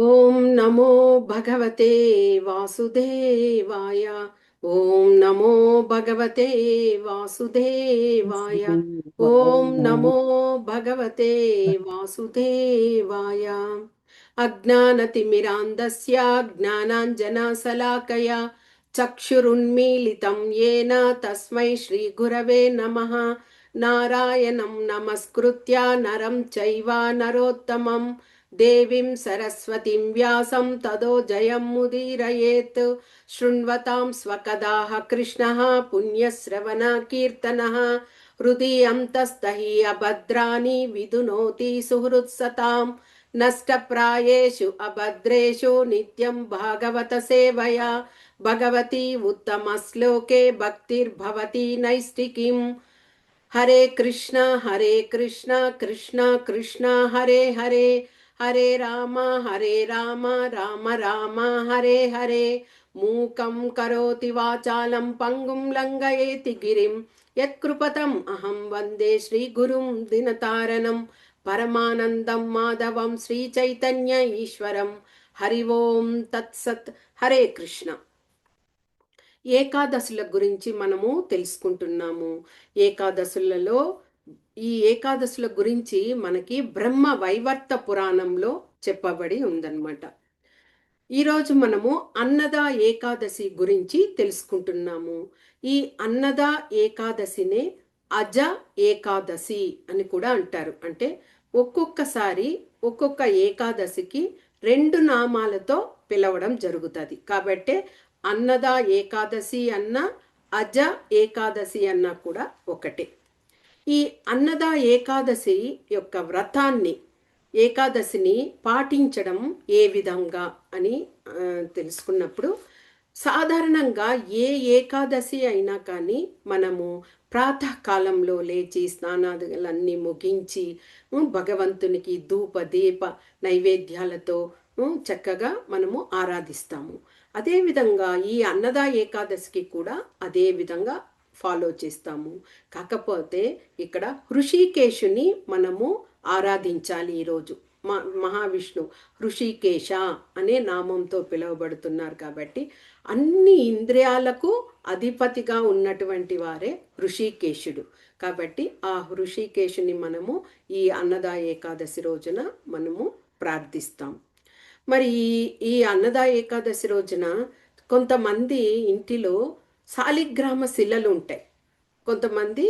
ఓం నమో భగవతే వాసుదేవాయ. ఓం నమో భగవతే వాసుదేవాయ. ఓం నమో భగవతే వాసుదేవాయ. అజ్ఞానతిమిరాంధస్య జ్ఞానాంజనాశలాకయ చక్షురున్మీలితం ఏన తస్మై శ్రీగురవే నమః. నారాయణం నమస్కృత్య నరం చైవ నరోత్తమం. देवीं सरस्वतीं व्यासं तदो जयं मुदीरयेत्। शृण्वतां स्वकदाः कृष्णः पुण्यश्रवणकीर्तनः हृदि अन्तस्तहि अभद्राणि विदुनोति सुहृत्सतां। नष्टप्रायेषु अभद्रेषु नित्यं भागवतसेवया भगवती उत्तमश्लोके भक्तिर्भवति नैष्टिकीम् हरे कृष्ण हरे कृष्ण कृष्ण कृष्ण, हरे हरे। హరే రామ హరే రామ రామ రామ హరే హరే. మూకం కరోతి వాచాలం పంగుం లంగయేతి గిరిం. యత్కృపతం అహం వందే శ్రీ గురుం దినతారణం. పరమానందం మాధవం శ్రీ చైతన్య ఈశ్వరం. హరి ఓం తత్సత్ హరే కృష్ణ. ఏకాదశుల గురించి మనము తెలుసుకుంటున్నాము. ఏకాదశులలో ఈ ఏకాదశుల గురించి మనకి బ్రహ్మ వైవర్త పురాణంలో చెప్పబడి ఉందన్నమాట. ఈరోజు మనము అన్నద ఏకాదశి గురించి తెలుసుకుంటున్నాము. ఈ అన్నద ఏకాదశినే అజ ఏకాదశి అని కూడా అంటారు. అంటే ఒక్కొక్కసారి ఒక్కొక్క ఏకాదశికి రెండు నామాలతో పిలవడం జరుగుతుంది. కాబట్టి అన్నద ఏకాదశి అన్న అజ ఏకాదశి అన్న కూడా ఒకటే. ఈ అన్నద ఏకాదశి యొక్క వ్రతాన్ని ఏకాదశిని పాటించడం ఏ విధంగా అని తెలుసుకున్నప్పుడు సాధారణంగా ఏ ఏకాదశి అయినా కానీ మనము ప్రాతకాలంలో లేచి స్నానాదులన్నీ ముగించి భగవంతునికి ధూప దీప నైవేద్యాలతో చక్కగా మనము ఆరాధిస్తాము. అదేవిధంగా ఈ అన్నదా ఏకాదశికి కూడా అదే విధంగా ఫాలో చేస్తాము. కాకపోతే ఇక్కడ హృషికేశుని మనము ఆరాధించాలి ఈరోజు. మా మహావిష్ణు హృషికేశ అనే నామంతో పిలువబడుతున్నారు కాబట్టి అన్ని ఇంద్రియాలకు అధిపతిగా ఉన్నటువంటి వారే హృషికేశుడు. కాబట్టి ఆ హృషికేశుని మనము ఈ అన్నదా ఏకాదశి రోజున మనము ప్రార్థిస్తాం. మరి ఈ అన్నదా ఏకాదశి రోజున కొంతమంది ఇంటిలో శాలిగ్రామ శిలలు ఉంటాయి కొంతమంది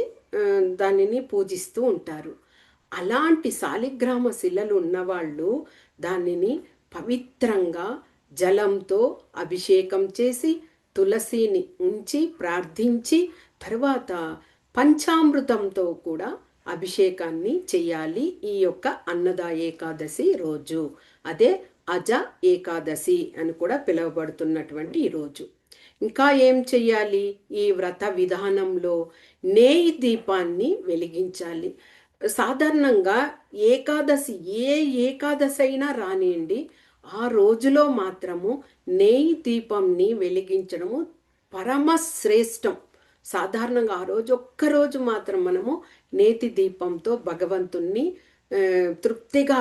దానిని పూజిస్తూ ఉంటారు. అలాంటి శాలిగ్రామ శిలలు ఉన్నవాళ్ళు దానిని పవిత్రంగా జలంతో అభిషేకం చేసి తులసిని ఉంచి ప్రార్థించి తర్వాత పంచామృతంతో కూడా అభిషేకాన్ని చేయాలి ఈ యొక్క అన్నద ఏకాదశి రోజు. అదే అజ ఏకాదశి అని కూడా పిలువబడుతున్నటువంటి ఈ రోజు. ఇంకా ఏం చెయ్యాలి? ఈ వ్రత విధానంలో నేయి దీపాన్ని వెలిగించాలి. సాధారణంగా ఏకాదశి ఏ ఏకాదశి అయినా రానియండి. ఆ రోజులో మాత్రము నేయి దీపంని వెలిగించడము పరమ శ్రేష్టం. సాధారణంగా ఆ రోజు ఒక్కరోజు మాత్రం మనము నేతి దీపంతో భగవంతుణ్ణి తృప్తిగా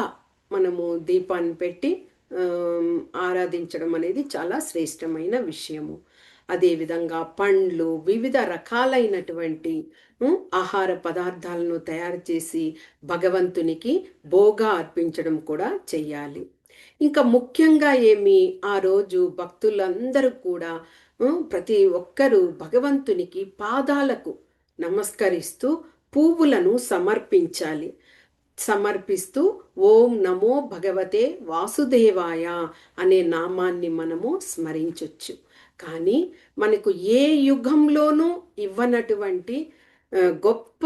మనము దీపాన్ని పెట్టి ఆరాధించడం అనేది చాలా శ్రేష్టమైన విషయము. అదేవిధంగా పండ్లు వివిధ రకాలైనటువంటి ఆహార పదార్థాలను తయారు చేసి భగవంతునికి భోగా అర్పించడం కూడా చెయ్యాలి. ఇంకా ముఖ్యంగా ఏమి? ఆ రోజు భక్తులందరూ కూడా ప్రతి ఒక్కరూ భగవంతునికి పాదాలకు నమస్కరిస్తూ పువ్వులను సమర్పించాలి. సమర్పిస్తూ ఓం నమో భగవతే వాసుదేవాయ అనే నామాన్ని మనము స్మరించవచ్చు కానీ మనకు ఏ యుగంలోనూ ఇవ్వనటువంటి గొప్ప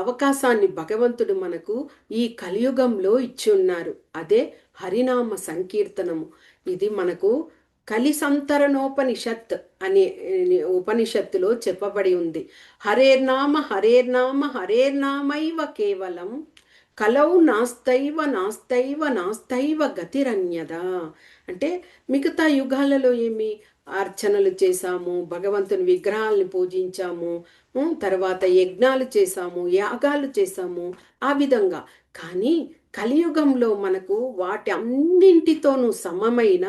అవకాశాన్ని భగవంతుడు మనకు ఈ కలియుగంలో ఇచ్చి ఉన్నారు. అదే హరినామ సంకీర్తనము. ఇది మనకు కలి సంతరణోపనిషత్ అనే ఉపనిషత్తులో చెప్పబడి ఉంది. హరేర్నామ హరేర్నామ హరేర్నామైవ కేవలం కలౌ నాస్తైవ నాస్తైవ నాస్తైవ గతిరన్యద. అంటే మిగతా యుగాలలో ఏమి? అర్చనలు చేశాము భగవంతుని విగ్రహాలను పూజించాము తర్వాత యజ్ఞాలు చేశాము యాగాలు చేశాము ఆ విధంగా. కానీ కలియుగంలో మనకు వాటి అన్నింటితోనూ సమమైన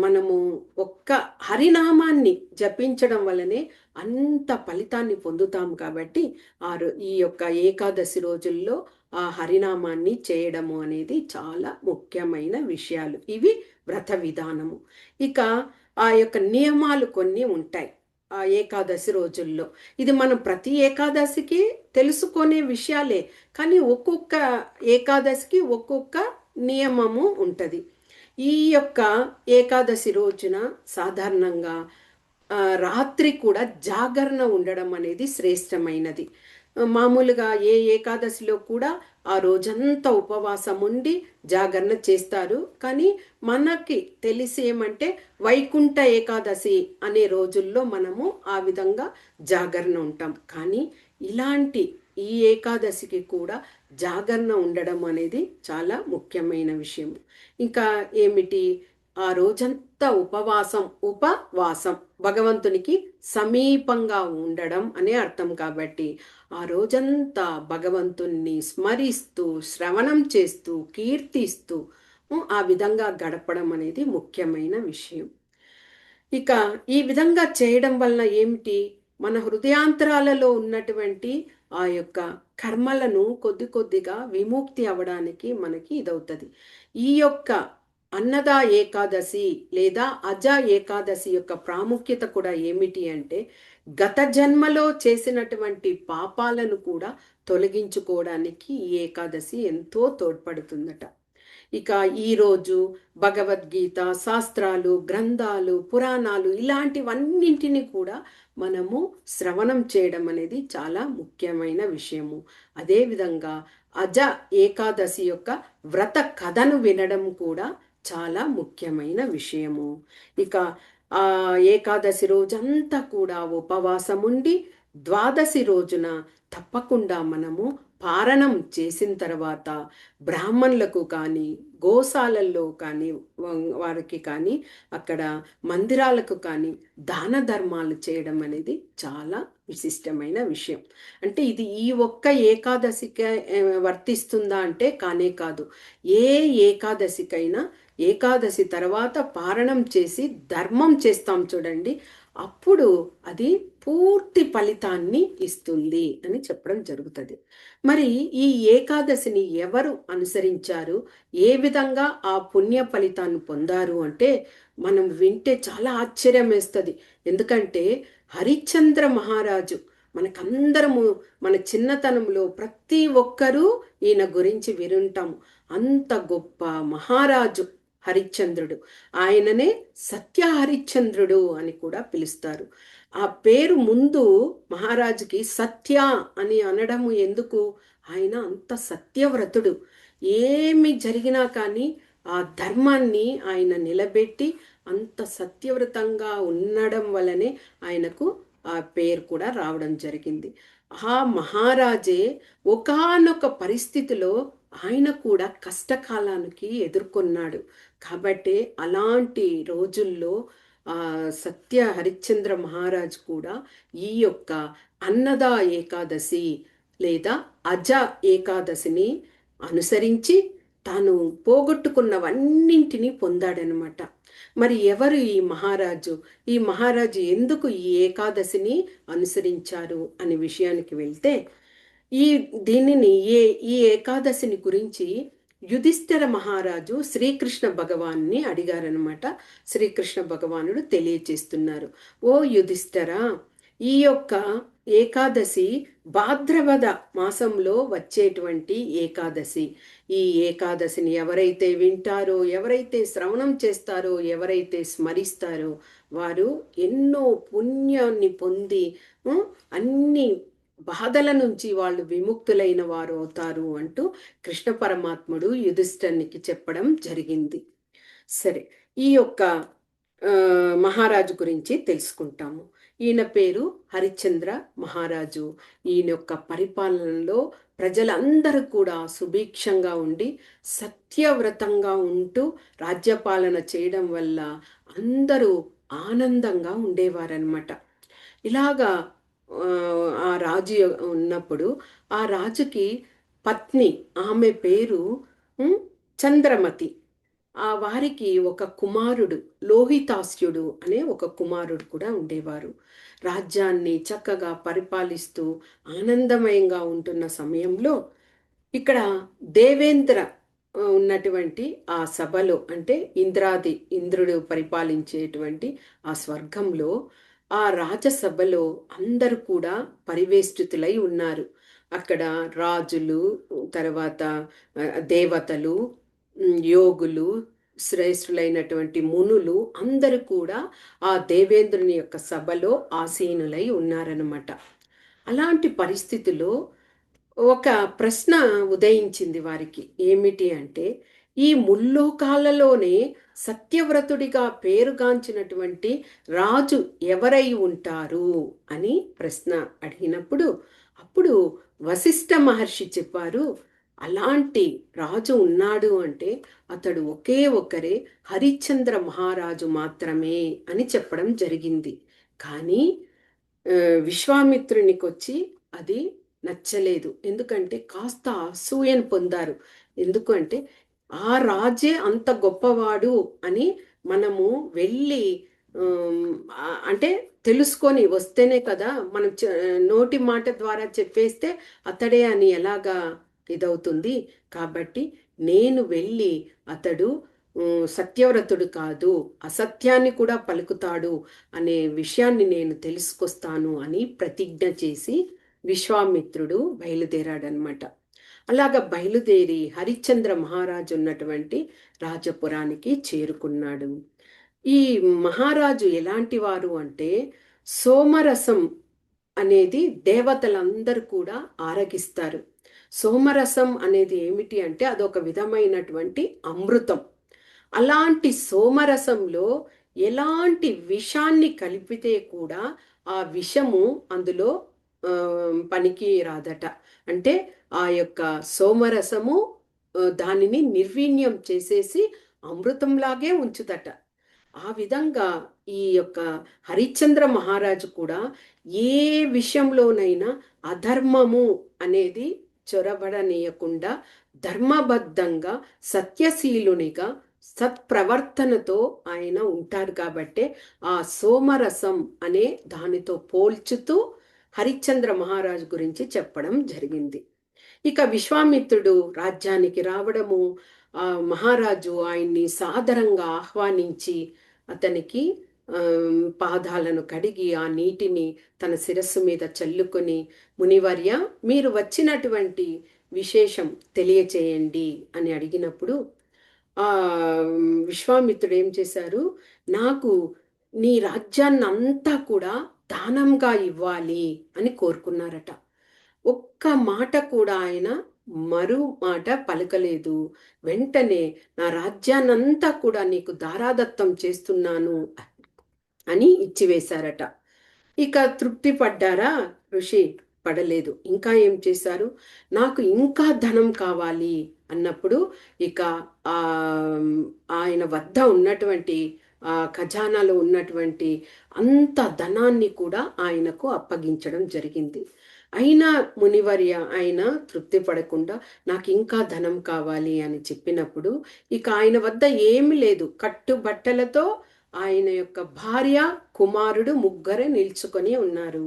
మనము ఒక్క హరినామాన్ని జపించడం వల్లనే అంత ఫలితాన్ని పొందుతాము కాబట్టి ఆ ఈ యొక్క ఏకాదశి రోజుల్లో ఆ హరినామాన్ని చేయడము అనేది చాలా ముఖ్యమైన విషయాలు. ఇవి వ్రత విధానము. ఇక ఆ యొక్క నియమాలు కొన్ని ఉంటాయి ఆ ఏకాదశి రోజుల్లో. ఇది మనం ప్రతి ఏకాదశికి తెలుసుకునే విషయాలే కానీ ఒక్కొక్క ఏకాదశికి ఒక్కొక్క నియమము ఉంటుంది. ఈ యొక్క ఏకాదశి రోజున సాధారణంగా రాత్రి కూడా జాగరణ ఉండడం అనేది శ్రేష్టమైనది. మామూలుగా ఏ ఏకాదశిలో కూడా ఆ రోజంతా ఉపవాసం ఉండి జాగరణ చేస్తారు. కానీ మనకి తెలిసి ఏమంటే వైకుంఠ ఏకాదశి అనే రోజుల్లో మనము ఆ విధంగా జాగరణ ఉంటాం. కానీ ఇలాంటి ఈ ఏకాదశికి కూడా జాగరణ ఉండడం అనేది చాలా ముఖ్యమైన విషయం. ఇంకా ఏమిటి? ఆ రోజంతా ఉపవాసం ఉపవాసం భగవంతునికి సమీపంగా ఉండడం అనే అర్థం కాబట్టి ఆ రోజంతా భగవంతుణ్ణి స్మరిస్తూ శ్రవణం చేస్తూ కీర్తిస్తూ ఆ విధంగా గడపడం అనేది ముఖ్యమైన విషయం. ఇక ఈ విధంగా చేయడం వలన ఏమిటి? మన హృదయాంతరాలలో ఉన్నటువంటి ఆ యొక్క కర్మలను కొద్ది కొద్దిగా విముక్తి అవ్వడానికి మనకి ఇదవుతుంది. ఈ యొక్క అన్నద ఏకాదశి లేదా అజ ఏకాదశి యొక్క ప్రాముఖ్యత కూడా ఏమిటి అంటే గత జన్మలో చేసినటువంటి పాపాలను కూడా తొలగించుకోవడానికి ఈ ఏకాదశి ఎంతో తోడ్పడుతుందట. ఇక ఈరోజు భగవద్గీత శాస్త్రాలు గ్రంథాలు పురాణాలు ఇలాంటివన్నింటినీ కూడా మనము శ్రవణం చేయడం అనేది చాలా ముఖ్యమైన విషయము. అదేవిధంగా అజ ఏకాదశి యొక్క వ్రత కథను వినడం కూడా చాలా ముఖ్యమైన విషయము. ఇక ఆ ఏకాదశి రోజంతా కూడా ఉపవాసం ఉండి ద్వాదశి రోజున తప్పకుండా మనము పారణం చేసిన తర్వాత బ్రాహ్మణులకు కానీ గోశాలల్లో కానీ వారికి కానీ అక్కడ మందిరాలకు కానీ దాన ధర్మాలు చేయడం అనేది చాలా విశిష్టమైన విషయం. అంటే ఇది ఈ ఒక్క ఏకాదశికి వర్తిస్తుందా అంటే కానే కాదు. ఏ ఏకాదశికైనా ఏకాదశి తర్వాత పారణం చేసి ధర్మం చేస్తాం చూడండి. అప్పుడు అది పూర్తి ఫలితాన్ని ఇస్తుంది అని చెప్పడం జరుగుతుంది. మరి ఈ ఏకాదశిని ఎవరు అనుసరించారు? ఏ విధంగా ఆ పుణ్య ఫలితాన్ని పొందారు అంటే మనం వింటే చాలా ఆశ్చర్యం వేస్తుంది. ఎందుకంటే హరిశ్చంద్ర మహారాజు మనకందరము మన చిన్నతనంలో ప్రతి ఒక్కరూ ఈయన గురించి విరుంటాము అంత గొప్ప మహారాజు హరిశ్చంద్రుడు. ఆయననే సత్య హరిశ్చంద్రుడు అని కూడా పిలుస్తారు. ఆ పేరు ముందు మహారాజుకి సత్య అని అనడము ఎందుకు? ఆయన అంత సత్యవ్రతుడు. ఏమి జరిగినా కానీ ఆ ధర్మాన్ని ఆయన నిలబెట్టి అంత సత్యవ్రతంగా ఉండడం వలనే ఆయనకు ఆ పేరు కూడా రావడం జరిగింది. ఆ మహారాజే ఒకనొక పరిస్థితిలో ఆయన కూడా కష్టకాలానికి ఎదుర్కొన్నాడు. కాబట్టి అలాంటి రోజుల్లో సత్య హరిశ్చంద్ర మహారాజ్ కూడా ఈ యొక్క అన్నద ఏకాదశి లేదా అజ ఏకాదశిని అనుసరించి తాను పోగొట్టుకున్నవన్నింటినీ పొందాడనమాట. మరి ఎవరు ఈ మహారాజు? ఈ మహారాజు ఎందుకు ఈ ఏకాదశిని అనుసరించారు అనే విషయానికి వెళ్తే ఈ దీనిని ఏ ఈ ఏకాదశిని గురించి యుధిష్ఠిర మహారాజు శ్రీకృష్ణ భగవాన్ని అడిగారనమాట శ్రీకృష్ణ భగవానుడు తెలియచేస్తున్నారు. ఓ యుధిష్ఠర ఈ యొక్క ఏకాదశి భాద్రవద మాసంలో వచ్చేటువంటి ఏకాదశి. ఈ ఏకాదశిని ఎవరైతే వింటారో ఎవరైతే శ్రవణం చేస్తారో ఎవరైతే స్మరిస్తారో వారు ఎన్నో పుణ్యాన్ని పొంది అన్ని బాధల నుంచి వాళ్ళు విముక్తులైన వారు అవుతారు అంటూ కృష్ణ పరమాత్ముడు యుధిష్ఠనికి చెప్పడం జరిగింది. సరే ఈ యొక్క మహారాజు గురించి తెలుసుకుంటాము. ఈయన పేరు హరిశ్చంద్ర మహారాజు. ఈయన యొక్క పరిపాలనలో ప్రజలందరూ కూడా సుభిక్షంగా ఉండి సత్యవ్రతంగా ఉంటూ రాజ్యపాలన చేయడం వల్ల అందరూ ఆనందంగా ఉండేవారనమాట ఇలాగా ఆ రాజు ఉన్నప్పుడు ఆ రాజుకి పత్ని ఆమె పేరు చంద్రమతి. ఆ వారికి ఒక కుమారుడు లోహితాస్యుడు అనే ఒక కుమారుడు కూడా ఉండేవారు. రాజ్యాన్ని చక్కగా పరిపాలిస్తూ ఆనందమయంగా ఉంటున్న సమయంలో ఇక్కడ దేవేంద్ర ఉన్నటువంటి ఆ సభలో అంటే ఇంద్రాది ఇంద్రుడు పరిపాలించేటువంటి ఆ స్వర్గంలో ఆ రాజసభలో అందరూ కూడా పరివేష్టితులై ఉన్నారు. అక్కడ రాజులు తర్వాత దేవతలు యోగులు శ్రేష్ఠులైనటువంటి మునులు అందరూ కూడా ఆ దేవేంద్రుని యొక్క సభలో ఆసీనులై ఉన్నారనమాట అలాంటి పరిస్థితిలో ఒక ప్రశ్న ఉదయించింది వారికి. ఏమిటి అంటే ఈ ముల్లోకాలలోనే సత్యవ్రతుడిగా పేరుగాంచినటువంటి రాజు ఎవరై ఉంటారు అని ప్రశ్న అడిగినప్పుడు అప్పుడు వశిష్ఠ మహర్షి చెప్పారు అలాంటి రాజు ఉన్నాడు అంటే అతడు ఒకే ఒకరే హరిశ్చంద్ర మహారాజు మాత్రమే అని చెప్పడం జరిగింది. కానీ విశ్వామిత్రునికొచ్చి విశ్వామిత్రునికి వచ్చి అది నచ్చలేదు. ఎందుకంటే కాస్త అసూయను పొందారు. ఎందుకంటే ఆ రాజే అంత గొప్పవాడు అని మనము వెళ్ళి అంటే తెలుసుకొని వస్తేనే కదా మనం నోటి మాట ద్వారా చెప్పేస్తే అతడే అని ఎలాగా ఇదవుతుంది. కాబట్టి నేను వెళ్ళి అతడు సత్యవ్రతుడు కాదు అసత్యాన్ని కూడా పలుకుతాడు అనే విషయాన్ని నేను తెలుసుకొస్తాను అని ప్రతిజ్ఞ చేసి విశ్వామిత్రుడు బయలుదేరాడనమాట అలాగ బయలుదేరి హరిశ్చంద్ర మహారాజు ఉన్నటువంటి రాజపురానికి చేరుకున్నాడు. ఈ మహారాజు ఎలాంటి వారు అంటే సోమరసం అనేది దేవతలందరూ కూడా ఆరగిస్తారు. సోమరసం అనేది ఏమిటి అంటే అదొక విధమైనటువంటి అమృతం. అలాంటి సోమరసంలో ఎలాంటి విషాన్ని కలిపితే కూడా ఆ విషము అందులో పనికి రాదట అంటే ఆ యొక్క సోమరసము దానిని నిర్వీణ్యం చేసేసి అమృతంలాగే ఉంచుదట. ఆ విధంగా ఈ యొక్క హరిశ్చంద్ర మహారాజు కూడా ఏ విషయంలోనైనా అధర్మము అనేది చొరబడనీయకుండా ధర్మబద్ధంగా సత్యశీలునిగా సత్ప్రవర్తనతో ఆయన ఉంటారు కాబట్టే ఆ సోమరసం అనే దానితో పోల్చుతూ హరిశ్చంద్ర మహారాజు గురించి చెప్పడం జరిగింది. ఇక విశ్వామిత్రుడు రాజ్యానికి రావడము ఆ మహారాజు ఆయన్ని సాదరంగా ఆహ్వానించి అతనికి పాదాలను కడిగి ఆ నీటిని తన శిరస్సు మీద చల్లుకొని మునివర్య మీరు వచ్చినటువంటి విశేషం తెలియచేయండి అని అడిగినప్పుడు ఆ విశ్వామిత్రుడు ఏం చేశారు నాకు నీ రాజ్యాన్ని అంతా కూడా దానంగా ఇవ్వాలి అని కోరుకున్నారట. ఒక్క మాట కూడా ఆయన మరు మాట పలకలేదు. వెంటనే నా రాజ్యాన్నంతా కూడా నీకు దారాదత్తం చేస్తున్నాను అని ఇచ్చివేశారట. ఇక తృప్తి పడ్డారా? ఋషి పడలేదు. ఇంకా ఏం చేశారు? నాకు ఇంకా ధనం కావాలి అన్నప్పుడు ఇక ఆయన వద్ద ఉన్నటువంటి ఖజానాలో ఉన్నటువంటి అంత ధనాన్ని కూడా ఆయనకు అప్పగించడం జరిగింది. అయినా మునివర్య ఆయన తృప్తి పడకుండా నాకు ఇంకా ధనం కావాలి అని చెప్పినప్పుడు ఇక ఆయన వద్ద ఏమి లేదు. కట్టుబట్టలతో ఆయన యొక్క భార్య కుమారుడు ముగ్గురే నిల్చుకొని ఉన్నారు.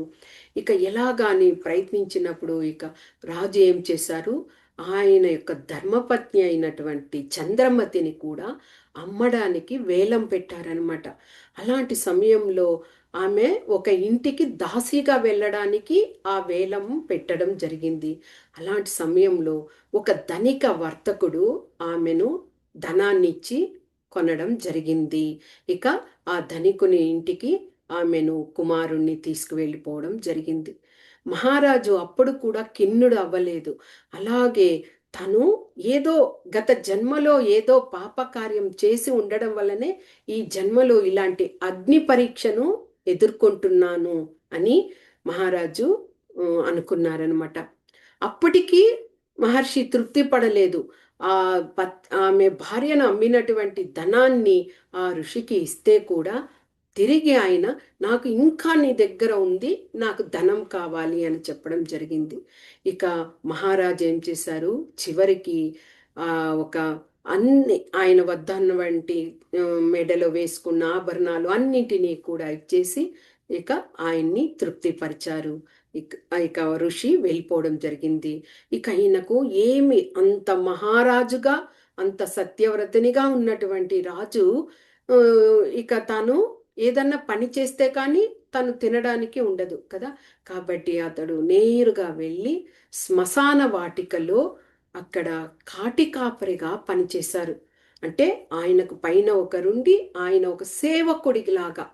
ఇక ఎలాగాని ప్రయత్నించినప్పుడు ఇక రాజు ఏం చేశారు? ఆయన యొక్క ధర్మపత్ని అయినటువంటి చంద్రమతిని కూడా అమ్మడానికి వేలం పెట్టారనమాట అలాంటి సమయంలో ఆమె ఒక ఇంటికి దాసిగా వెళ్ళడానికి ఆ వేలం పెట్టడం జరిగింది. అలాంటి సమయంలో ఒక ధనిక వర్తకుడు ఆమెను ధనాన్నిచ్చి కొనడం జరిగింది. ఇక ఆ ధనికుని ఇంటికి ఆమెను కుమారుణ్ణి తీసుకువెళ్ళిపోవడం జరిగింది. మహారాజు అప్పుడు కూడా కిన్నుడు అవ్వలేదు. అలాగే తను ఏదో గత జన్మలో ఏదో పాపకార్యం చేసి ఉండడం వల్లనే ఈ జన్మలో ఇలాంటి అగ్ని పరీక్షను ఎదుర్కొంటున్నాను అని మహారాజు అనుకున్నారనమాట అప్పటికీ మహర్షి తృప్తి పడలేదు. ఆ పత్ ఆమె భార్యను అమ్మినటువంటి ధనాన్ని ఆ ఋషికి ఇస్తే కూడా తిరిగి ఆయన నాకు ఇంకా నీ దగ్గర ఉంది నాకు ధనం కావాలి అని చెప్పడం జరిగింది. ఇక మహారాజు ఏం చేశారు? చివరికి ఒక అన్ని ఆయన వద్ద ఉన్నటువంటి మెడలో వేసుకున్న ఆభరణాలు అన్నింటినీ కూడా ఇచ్చేసి ఇక ఆయన్ని తృప్తిపరిచారు. ఇక ఇక ఋషి వెళ్ళిపోవడం జరిగింది. ఇక ఈయనకు ఏమి అంత మహారాజుగా అంత సత్యవ్రతనిగా ఉన్నటువంటి రాజు ఇక తాను ఏదన్నా పని చేస్తే కానీ తను తినడానికి ఉండదు కదా. కాబట్టి అతడు నేరుగా వెళ్ళి శ్మశాన వాటికలో అక్కడ కాటికాపరిగా పనిచేశారు అంటే ఆయనకు పైన ఒకరుండి ఆయన ఒక సేవకుడిలాగా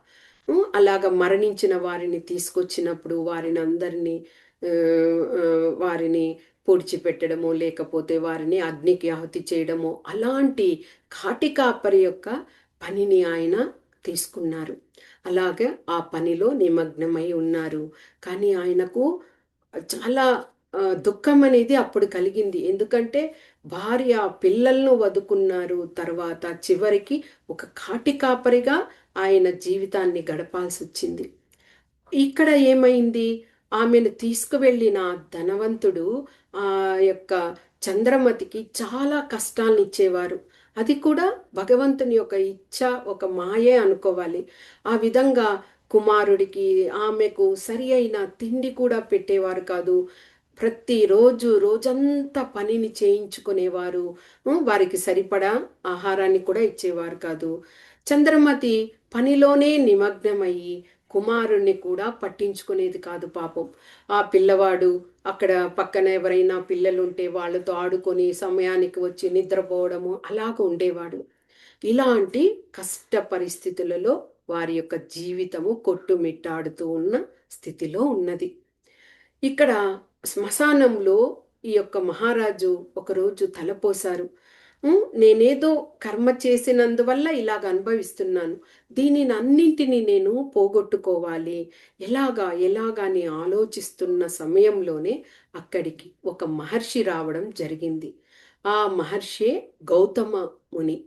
అలాగ మరణించిన వారిని తీసుకొచ్చినప్పుడు వారిని అందరినీ వారిని పొడిచిపెట్టడము లేకపోతే వారిని అగ్నికి ఆహుతి చేయడము అలాంటి కాటికాపరి యొక్క పనిని ఆయన తీసుకున్నారు. అలాగే ఆ పనిలో నిమగ్నమై ఉన్నారు. కానీ ఆయనకు చాలా దుఃఖం అనేది అప్పుడు కలిగింది. ఎందుకంటే భార్య పిల్లలను వదుకున్నారు. తర్వాత చివరికి ఒక కాటి కాపరిగా ఆయన జీవితాన్ని గడపాల్సి వచ్చింది ఇక్కడ ఏమైంది? ఆమెను తీసుకువెళ్ళిన ధనవంతుడు ఆ యొక్క చంద్రమతికి చాలా కష్టాలను ఇచ్చేవారు అది కూడా భగవంతుని యొక్క ఇచ్చ ఒక మాయే అనుకోవాలి. ఆ విధంగా కుమారుడికి ఆమెకు సరి అయిన తిండి కూడా పెట్టేవారు కాదు. ప్రతిరోజు రోజంతా పనిని చేయించుకునేవారు. వారికి సరిపడా ఆహారాన్ని కూడా ఇచ్చేవారు కాదు. చంద్రమతి పనిలోనే నిమగ్నమయ్యి కుమారుణ్ణి కూడా పట్టించుకునేది కాదు పాపం. ఆ పిల్లవాడు అక్కడ పక్కన ఎవరైనా పిల్లలు ఉంటే వాళ్ళతో ఆడుకొని సమయానికి వచ్చి నిద్రపోవడము అలాగ ఉండేవాడు. ఇలాంటి కష్ట పరిస్థితులలో వారి యొక్క జీవితము కొట్టుమిట్టాడుతూ ఉన్న స్థితిలో ఉన్నది. ఇక్కడ శ్మశానంలో ఈ యొక్క మహారాజు ఒకరోజు తలపోశారు. నేనేదో కర్మ చేసినందువల్ల ఇలాగ అనుభవిస్తున్నాను. దీనిని అన్నింటినీ నేను పోగొట్టుకోవాలి. ఎలాగా ఎలాగా అని ఆలోచిస్తున్న సమయంలోనే అక్కడికి ఒక మహర్షి రావడం జరిగింది. ఆ మహర్షి గౌతమ ముని.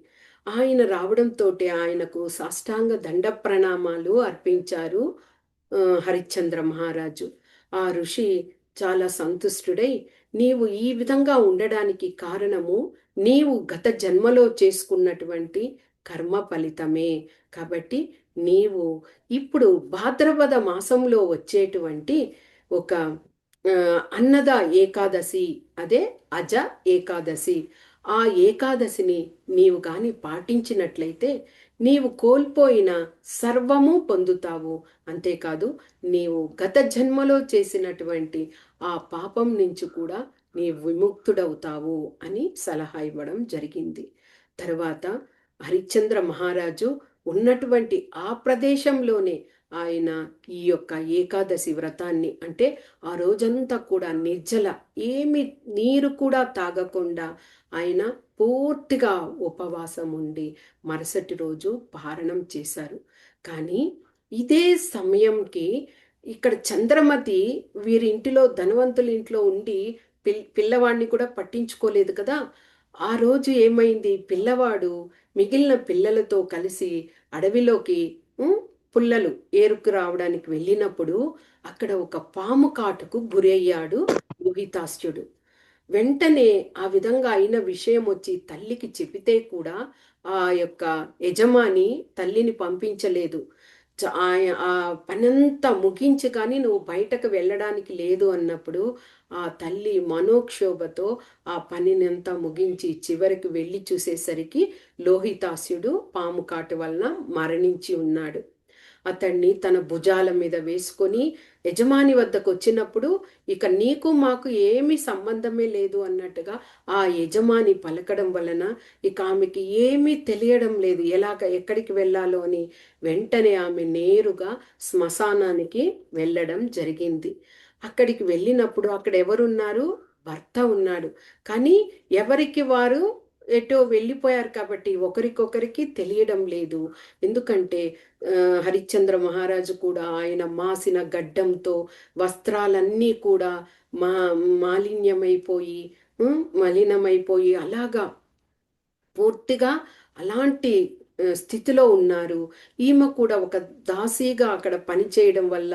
ఆయన రావడంతో ఆయనకు సాష్టాంగ దండ ప్రణామాలు అర్పించారు హరిశ్చంద్ర మహారాజు. ఆ ఋషి చాలా సంతుష్టుడై నీవు ఈ విధంగా ఉండడానికి కారణము నీవు గత జన్మలో చేసుకున్నటువంటి కర్మ ఫలితమే. కాబట్టి నీవు ఇప్పుడు భాద్రపద మాసంలో వచ్చేటువంటి ఒక అన్నద ఏకాదశి అదే అజ ఏకాదశి. ఆ ఏకాదశిని నీవు కానీ పాటించినట్లయితే నీవు కోల్పోయిన సర్వము పొందుతావు. అంతేకాదు నీవు గత జన్మలో చేసినటువంటి ఆ పాపం నుంచి కూడా నీ విముక్తుడవుతావు అని సలహా ఇవ్వడం జరిగింది. తర్వాత హరిశ్చంద్ర మహారాజు ఉన్నటువంటి ఆ ప్రదేశంలోనే ఆయన ఈ యొక్క ఏకాదశి వ్రతాన్ని అంటే ఆ రోజంతా కూడా నిర్జల ఏమి నీరు కూడా తాగకుండా ఆయన పూర్తిగా ఉపవాసం ఉండి మరుసటి రోజు పారణం చేశారు. కానీ ఇదే సమయంకి ఇక్కడ చంద్రమతి వీరి ఇంటిలో ధనవంతుల ఇంట్లో ఉండి పిల్ పిల్లవాడిని కూడా పట్టించుకోలేదు కదా. ఆ రోజు ఏమైంది? పిల్లవాడు మిగిలిన పిల్లలతో కలిసి అడవిలోకి పుల్లలు ఏరుకు రావడానికి వెళ్ళినప్పుడు అక్కడ ఒక పాము కాటుకు గురయ్యాడు లోహితాస్యుడు వెంటనే ఆ విధంగా అయిన విషయం వచ్చి తల్లికి చెబితే కూడా ఆ యొక్క యజమాని తల్లిని పంపించలేదు. ఆ పనంతా ముగించి కానీ నువ్వు బయటకు వెళ్ళడానికి లేదు అన్నప్పుడు ఆ తల్లి మనోక్షోభతో ఆ పనినంతా ముగించి చివరికి వెళ్ళి చూసేసరికి లోహితాస్యుడు పాము కాటు వలన మరణించి ఉన్నాడు. అతన్ని తన భుజాల మీద వేసుకొని యజమాని వద్దకు వచ్చినప్పుడు ఇక నీకు మాకు ఏమి సంబంధమే లేదు అన్నట్టుగా ఆ యజమాని పలకడం వలన ఇక ఆమెకి ఏమీ తెలియడం లేదు. ఎలాగ ఎక్కడికి వెళ్ళాలో అని వెంటనే ఆమె నేరుగా శ్మశానానికి వెళ్ళడం జరిగింది. అక్కడికి వెళ్ళినప్పుడు అక్కడ ఎవరున్నారు? భర్త ఉన్నాడు. కానీ ఎవరికి వారు ఎటో వెళ్ళిపోయారు కాబట్టి ఒకరికొకరికి తెలియడం లేదు. ఎందుకంటే హరిశ్చంద్ర మహారాజు కూడా ఆయన మాసిన గడ్డంతో వస్త్రాలన్నీ కూడా మా మాలిన్యమైపోయి మలినమైపోయి అలాగా పూర్తిగా అలాంటి స్థితిలో ఉన్నారు. ఈమె కూడా ఒక దాసీగా అక్కడ పనిచేయడం వల్ల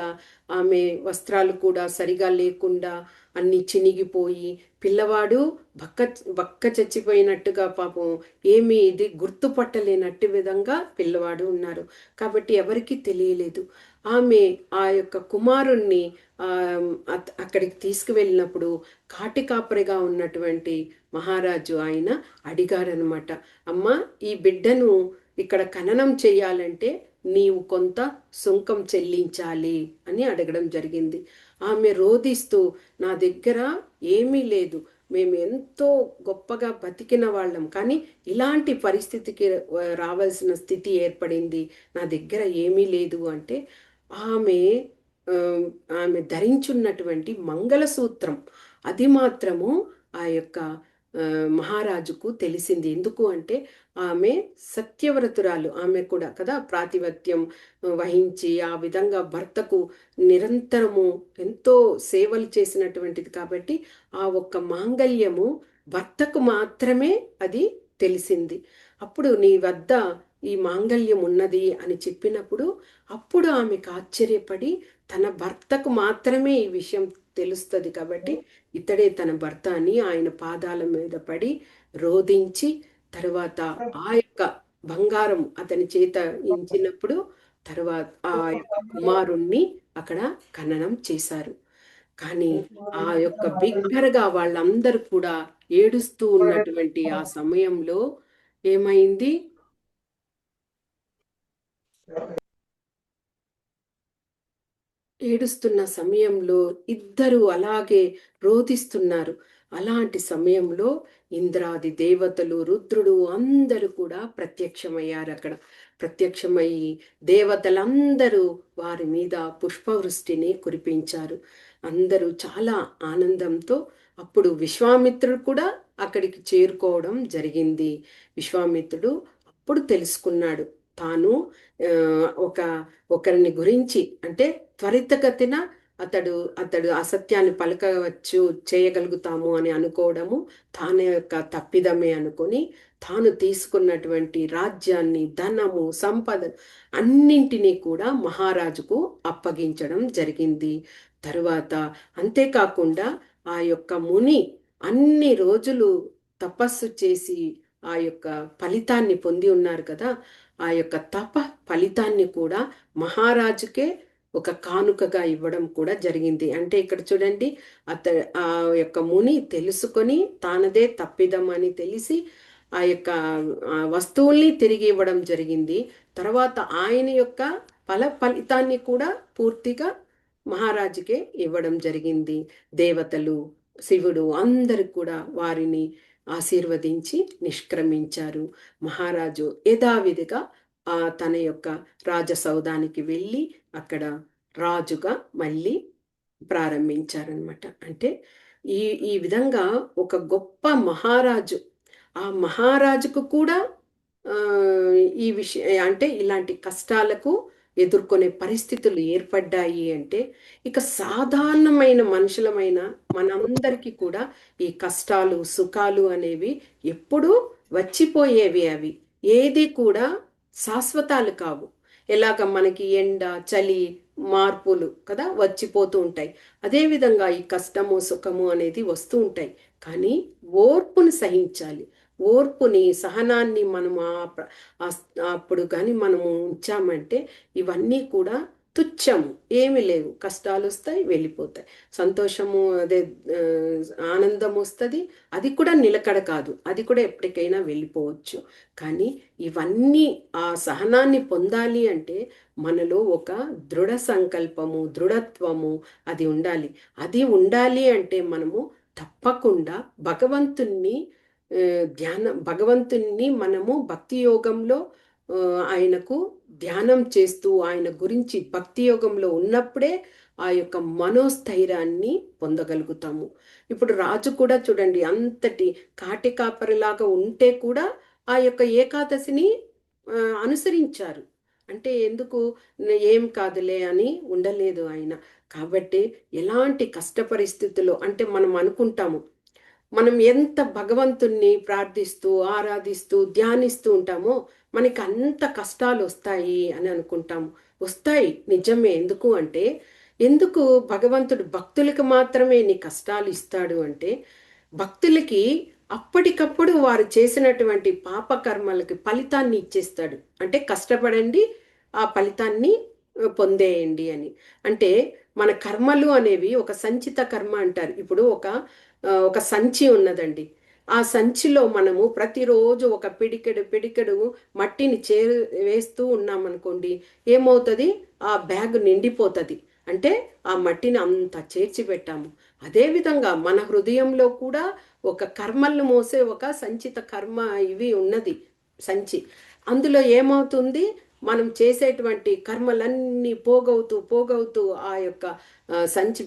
ఆమె వస్త్రాలు కూడా సరిగా లేకుండా అన్ని చినిగిపోయి పిల్లవాడు బక్క బక్క చచ్చిపోయినట్టుగా పాపం ఏమీ ఇది గుర్తుపట్టలేనట్టు విధంగా పిల్లవాడు ఉన్నారు. కాబట్టి ఎవరికి తెలియలేదు. ఆమె ఆ యొక్క కుమారుణ్ణి అక్కడికి తీసుకువెళ్ళినప్పుడు కాటికాపరిగా ఉన్నటువంటి మహారాజు ఆయన అడిగారనమాట అమ్మ ఈ బిడ్డను ఇక్కడ ఖననం చేయాలంటే నీవు కొంత సుంకం చెల్లించాలి అని అడగడం జరిగింది. ఆమె రోధిస్తూ నా దగ్గర ఏమీ లేదు. మేము ఎంతో గొప్పగా బతికిన వాళ్ళం. కానీ ఇలాంటి పరిస్థితికి రావాల్సిన స్థితి ఏర్పడింది. నా దగ్గర ఏమీ లేదు అంటే ఆమె ఆమె ధరించున్నటువంటి మంగళసూత్రం. అది మాత్రము ఆ యొక్క మహారాజుకు తెలిసింది. ఎందుకు అంటే ఆమె సత్యవ్రతురాలు ఆమె కూడా కదా ప్రాతిపత్యం వహించి ఆ విధంగా భర్తకు నిరంతరము ఎంతో సేవలు చేసినటువంటిది కాబట్టి ఆ ఒక్క మాంగల్యము భర్తకు మాత్రమే అది తెలిసింది. అప్పుడు నీ వద్ద ఈ మాంగల్యం ఉన్నది అని చెప్పినప్పుడు అప్పుడు ఆమెకు ఆశ్చర్యపడి తన భర్తకు మాత్రమే ఈ విషయం తెలుస్తుంది కాబట్టి ఇతడే తన భర్త అని ఆయన పాదాల మీద పడి రోధించి తరువాత ఆ యొక్క బంగారం అతని చేత ఇంచినప్పుడు తర్వాత ఆ యొక్క కుమారుణ్ణి అక్కడ ఖననం చేశారు. కానీ ఆ యొక్క బిగ్గరగా వాళ్ళందరూ కూడా ఏడుస్తూ ఉన్నటువంటి ఆ సమయంలో ఏమైంది? ఏడుస్తున్న సమయంలో ఇద్దరు అలాగే రోధిస్తున్నారు. అలాంటి సమయంలో ఇంద్రాది దేవతలు రుద్రుడు అందరూ కూడా ప్రత్యక్షమయ్యారు అక్కడ. ప్రత్యక్షమయ్యి దేవతలందరూ వారి మీద పుష్పవృష్టిని కురిపించారు. అందరూ చాలా ఆనందంతో అప్పుడు విశ్వామిత్రుడు కూడా అక్కడికి చేరుకోవడం జరిగింది. విశ్వామిత్రుడు అప్పుడు తెలుసుకున్నాడు. తాను ఒక ఒకరిని గురించి అంటే త్వరితగతిన అతడు అతడు అసత్యాన్ని పలకవచ్చు చేయగలుగుతాము అని అనుకోవడము తాను యొక్క తప్పిదమే అనుకొని తాను తీసుకున్నటువంటి రాజ్యాన్ని ధనము సంపద అన్నింటినీ కూడా మహారాజుకు అప్పగించడం జరిగింది. తరువాత అంతేకాకుండా ఆ యొక్క ముని అన్ని రోజులు తపస్సు చేసి ఆ యొక్క ఫలితాన్ని పొంది ఉన్నారు కదా ఆ యొక్క తప ఫలితాన్ని కూడా మహారాజుకే ఒక కానుకగా ఇవ్వడం కూడా జరిగింది. అంటే ఇక్కడ చూడండి అత ఆ యొక్క ముని తెలుసుకొని తానదే తప్పిదం అని తెలిసి ఆ యొక్క వస్తువుల్ని తిరిగి ఇవ్వడం జరిగింది. తర్వాత ఆయన యొక్క ఫల ఫలితాన్ని కూడా పూర్తిగా మహారాజుకే ఇవ్వడం జరిగింది. దేవతలు శివుడు అందరు కూడా వారిని ఆశీర్వదించి నిష్క్రమించారు. మహారాజు యథావిధిగా ఆ తన యొక్క రాజసౌధానికి వెళ్ళి అక్కడ రాజుగా మళ్ళీ ప్రారంభించారనమాట అంటే ఈ ఈ విధంగా ఒక గొప్ప మహారాజు ఆ మహారాజుకు కూడా ఈ విషయం అంటే ఇలాంటి కష్టాలకు ఎదుర్కొనే పరిస్థితులు ఏర్పడ్డాయి అంటే ఇక సాధారణమైన మనుషులమైన మనందరికీ కూడా ఈ కష్టాలు సుఖాలు అనేవి ఎప్పుడూ వచ్చిపోయేవి అవి. ఏది కూడా శాశ్వతాలు కావు. ఎలాగ మనకి ఎండ చలి మార్పులు కదా వచ్చిపోతూ ఉంటాయి. అదేవిధంగా ఈ కష్టము సుఖము అనేది వస్తూ ఉంటాయి. కానీ ఓర్పును సహించాలి. ఓర్పుని సహనాన్ని మనము అప్పుడు కానీ మనము ఉంచామంటే ఇవన్నీ కూడా తుచ్చము ఏమి లేవు. కష్టాలు వస్తాయి వెళ్ళిపోతాయి. సంతోషము అదే ఆనందం వస్తుంది. అది కూడా నిలకడ కాదు. అది కూడా ఎప్పటికైనా వెళ్ళిపోవచ్చు. కానీ ఇవన్నీ ఆ సహనాన్ని పొందాలి అంటే మనలో ఒక దృఢ సంకల్పము దృఢత్వము అది ఉండాలి. అది ఉండాలి అంటే మనము తప్పకుండా భగవంతుణ్ణి ధ్యానం భగవంతుణ్ణి మనము భక్తి యోగంలో ఆయనకు ధ్యానం చేస్తూ ఆయన గురించి భక్తి యోగంలో ఉన్నప్పుడే ఆ యొక్క మనోస్థైర్యాన్ని పొందగలుగుతాము. ఇప్పుడు రాజు కూడా చూడండి అంతటి కాటి కాపరిలాగా ఉంటే కూడా ఆ యొక్క ఏకాదశిని అనుసరించారు. అంటే ఎందుకు? ఏం కాదులే అని ఉండలేదు ఆయన. కాబట్టి ఎలాంటి కష్ట పరిస్థితుల్లో అంటే మనం అనుకుంటాము మనం ఎంత భగవంతుణ్ణి ప్రార్థిస్తూ ఆరాధిస్తూ ధ్యానిస్తూ ఉంటామో మనకి అంత కష్టాలు వస్తాయి అని అనుకుంటాము. వస్తాయి నిజమే. ఎందుకు అంటే ఎందుకు భగవంతుడు భక్తులకు మాత్రమే నీ కష్టాలు ఇస్తాడు అంటే భక్తులకి అప్పటికప్పుడు వారు చేసినటువంటి పాపకర్మలకి ఫలితాన్ని ఇచ్చేస్తాడు. అంటే కష్టపడండి ఆ ఫలితాన్ని పొందేయండి అని. అంటే మన కర్మలు అనేవి ఒక సంచిత కర్మ అంటారు. ఇప్పుడు ఒక ఒక సంచి ఉన్నదండి. ఆ సంచిలో మనము ప్రతిరోజు ఒక పిడికెడు పిడికెడు మట్టిని చేరు వేస్తూ ఉన్నామనుకోండి ఏమవుతుంది? ఆ బ్యాగ్ నిండిపోతుంది. అంటే ఆ మట్టిని అంత చేర్చి పెట్టాము అదేవిధంగా మన హృదయంలో కూడా ఒక కర్మలను మోసే ఒక సంచిత కర్మ ఇవి ఉన్నది సంచి. అందులో ఏమవుతుంది? మనం చేసేటువంటి కర్మలన్నీ పోగవుతూ పోగవుతూ ఆ యొక్క సంచి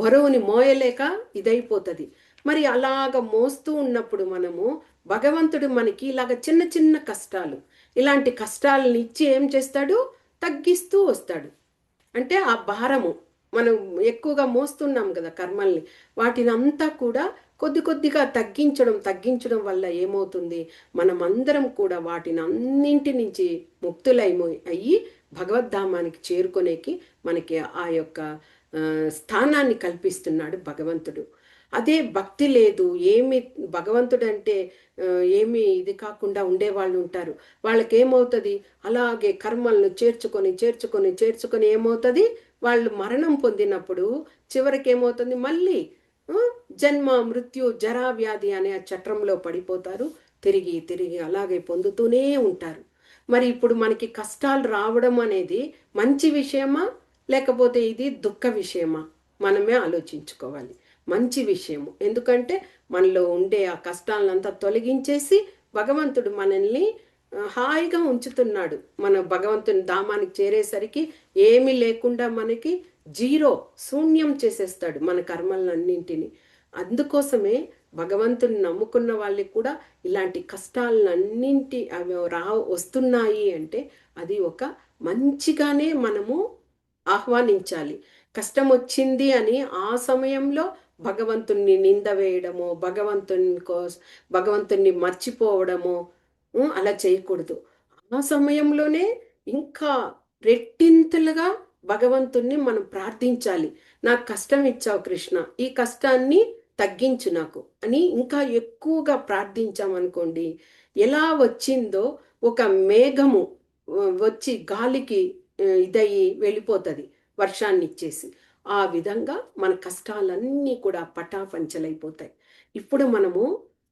బరువుని మోయలేక ఇదైపోతుంది. మరి అలాగ మోస్తూ ఉన్నప్పుడు మనము భగవంతుడు మనకి ఇలాగ చిన్న చిన్న కష్టాలు ఇలాంటి కష్టాలను ఇచ్చి ఏం చేస్తాడు? తగ్గిస్తూ వస్తాడు. అంటే ఆ భారము మనం ఎక్కువగా మోస్తున్నాం కదా కర్మల్ని వాటిని అంతా కూడా కొద్ది కొద్దిగా తగ్గించడం తగ్గించడం వల్ల ఏమవుతుంది? మనమందరం కూడా వాటిని అన్నింటి నుంచి ముక్తులైమో అయ్యి భగవద్ధామానికి చేరుకునేకి మనకి ఆ యొక్క స్థానాన్ని కల్పిస్తున్నాడు భగవంతుడు. అదే భక్తి లేదు ఏమి భగవంతుడు అంటే ఏమి ఇది కాకుండా ఉండేవాళ్ళు ఉంటారు. వాళ్ళకి ఏమవుతుంది అలాగే కర్మలను చేర్చుకొని చేర్చుకొని చేర్చుకొని ఏమవుతుంది? వాళ్ళు మరణం పొందినప్పుడు చివరికి ఏమవుతుంది మళ్ళీ జన్మ మృత్యు జరా వ్యాధి అనే చట్రంలో పడిపోతారు. తిరిగి తిరిగి అలాగే పొందుతూనే ఉంటారు. మరి ఇప్పుడు మనకి కష్టాలు రావడం అనేది మంచి విషయమా? లేకపోతే ఇది దుఃఖ విషయమా? మనమే ఆలోచించుకోవాలి. మంచి విషయము. ఎందుకంటే మనలో ఉండే ఆ కష్టాలంతా తొలగించేసి భగవంతుడు మనల్ని హాయిగా ఉంచుతున్నాడు. మన భగవంతుని ధామానికి చేరేసరికి ఏమీ లేకుండా మనకి జీరో శూన్యం చేసేస్తాడు మన కర్మలన్నింటినీ. అందుకోసమే భగవంతుని నమ్ముకున్న వాళ్ళకి కూడా ఇలాంటి కష్టాలన్నింటి అవి రా వస్తున్నాయి అంటే అది ఒక మంచిగానే మనము ఆహ్వానించాలి. కష్టం వచ్చింది అని ఆ సమయంలో భగవంతుణ్ణి నింద వేయడము భగవంతుని కోస భగవంతుణ్ణి మర్చిపోవడము అలా చేయకూడదు. ఆ సమయంలోనే ఇంకా రెట్టింతలుగా భగవంతుణ్ణి మనం ప్రార్థించాలి. నాకు కష్టం ఇచ్చావు కృష్ణ ఈ కష్టాన్ని తగ్గించు నాకు అని ఇంకా ఎక్కువగా ప్రార్థించామనుకోండి ఎలా వచ్చిందో ఒక మేఘము వచ్చి గాలికి ఇదయ్యి వెళ్ళిపోతుంది వర్షాన్ని ఇచ్చేసి ఆ విధంగా మన కష్టాలన్నీ కూడా పటాపంచలైపోతాయి. ఇప్పుడు మనము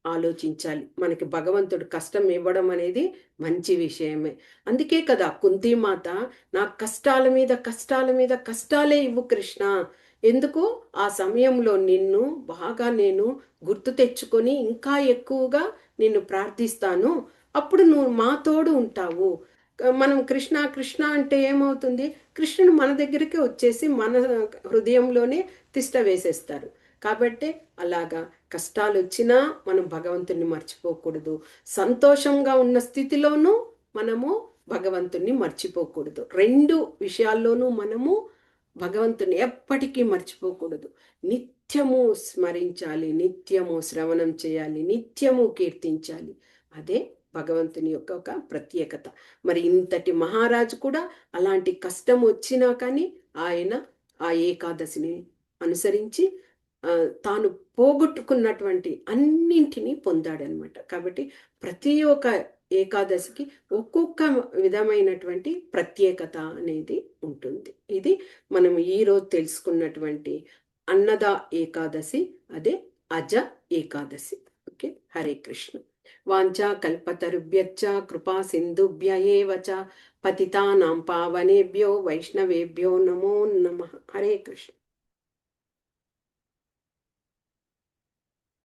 ఆలోచించాలి. మనకి భగవంతుడు కష్టం ఇవ్వడం అనేది మంచి విషయమే. అందుకే కదా కుంతిమాత నా కష్టాల మీద కష్టాల మీద కష్టాలే ఇవ్వు కృష్ణ. ఎందుకు? ఆ సమయంలో నిన్ను బాగా నేను గుర్తు తెచ్చుకొని ఇంకా ఎక్కువగా నిన్ను ప్రార్థిస్తాను. అప్పుడు నువ్వు మా తోడు ఉంటావు. మనం కృష్ణ కృష్ణ అంటే ఏమవుతుంది? కృష్ణుడు మన దగ్గరికి వచ్చేసి మన హృదయంలోనే తిష్ట వేసేస్తారు. కాబట్టి అలాగా కష్టాలు వచ్చినా మనం భగవంతుణ్ణి మర్చిపోకూడదు. సంతోషంగా ఉన్న స్థితిలోనూ మనము భగవంతుణ్ణి మర్చిపోకూడదు. రెండు విషయాల్లోనూ మనము భగవంతుని ఎప్పటికీ మర్చిపోకూడదు. నిత్యము స్మరించాలి నిత్యము శ్రవణం చేయాలి నిత్యము కీర్తించాలి. అదే భగవంతుని యొక్క ఒక ప్రత్యేకత. మరి ఇంతటి మహారాజు కూడా అలాంటి కష్టం వచ్చినా కానీ ఆయన ఆ ఏకాదశిని అనుసరించి తాను పోగొట్టుకున్నటువంటి అన్నింటినీ పొందాడనమాట. కాబట్టి ప్రతి ఒక్క ఏకాదశికి ఒక్కొక్క విధమైనటువంటి ప్రత్యేకత అనేది ఉంటుంది. ఇది మనం ఈరోజు తెలుసుకున్నటువంటి అన్నద ఏకాదశి అదే అజ ఏకాదశి. ఓకే? హరే కృష్ణ. వాంఛా కల్పతరుభ్యచ్చ కృపా సింధుభ్య పతితానాం పావనేభ్యో వైష్ణవేభ్యో నమో నమ. హరే కృష్ణ.